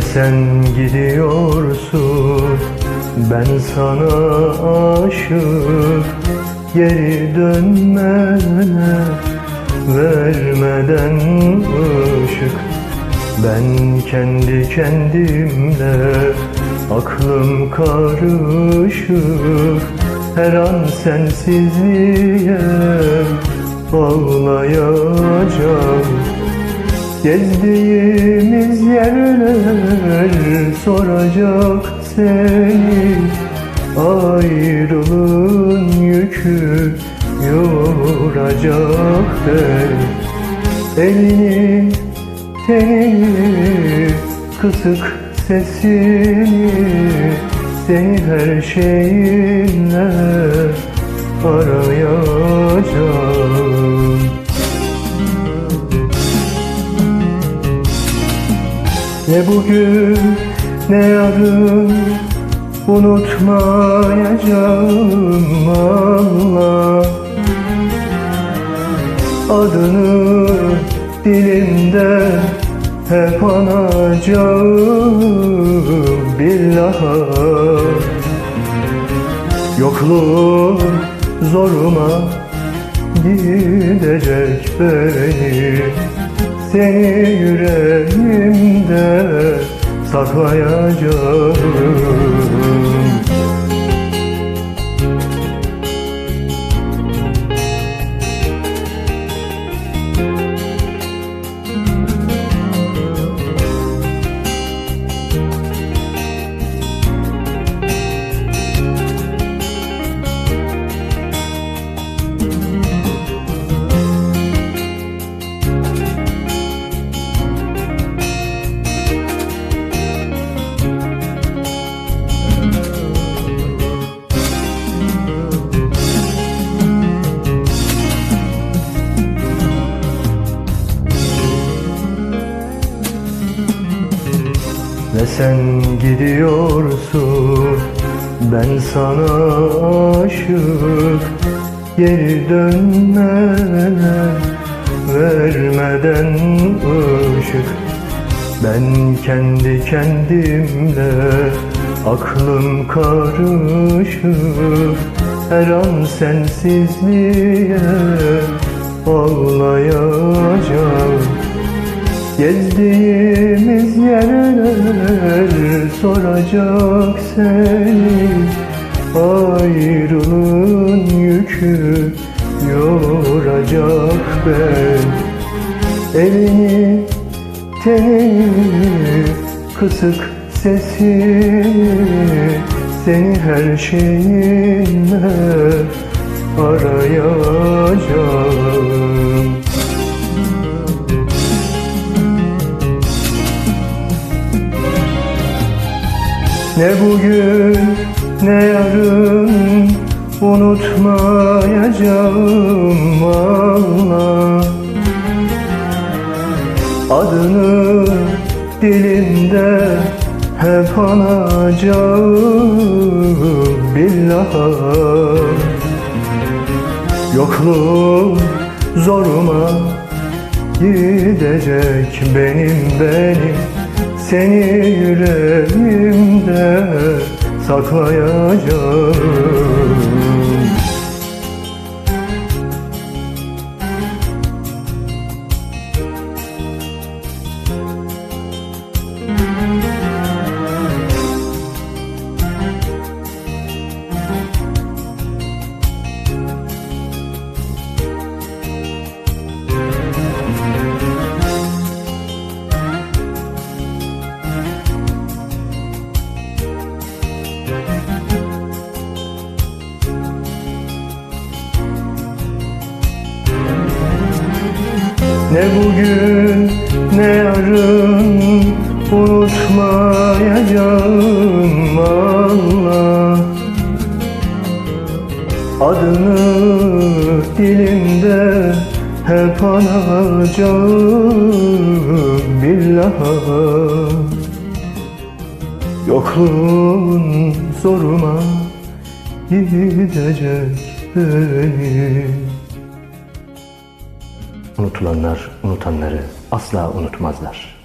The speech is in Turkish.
sen gidiyorsun Ben sana aşık. Geri dönmene Vermeden ışık. Ben kendi kendimle Aklım karışık. Her an sensizliğe Ağlayacağım Gezdiğimiz yerler soracak seni. Ayrılığın yükü yoracak beni Elini, tenini, kısık sesini Seni her şeyinle arayacağım Ne bugün ne yarın unutmayacağım Allah Adını dilimde hep anacağım billaha. Yokluğun zoruma gidecek beni Seni yüreğimde saklayacağım sen gidiyorsun Ben sana aşık. Geri dönmene Vermeden ışık. Ben kendi kendimle Aklım karışık. Her an sensizliğe Ağlayacağım? Gezdiğimiz yerler soracak seni. Ayrılığın yükü yoracak ben. Elini, tenini, kısık sesini Seni her şeyinle arayacağım Ne bugün ne yarın unutmayacağım valla Adını dilimde hep anacağım billaha Yokluğun zoruma gidecek benim benim Seni yüreğimde saklayacağım Ne bugün ne yarın unutmayacağım valla Adını dilimde hep anacağım billaha Yokluğun zoruma gidecek beni Unutulanlar unutanları asla unutmazlar.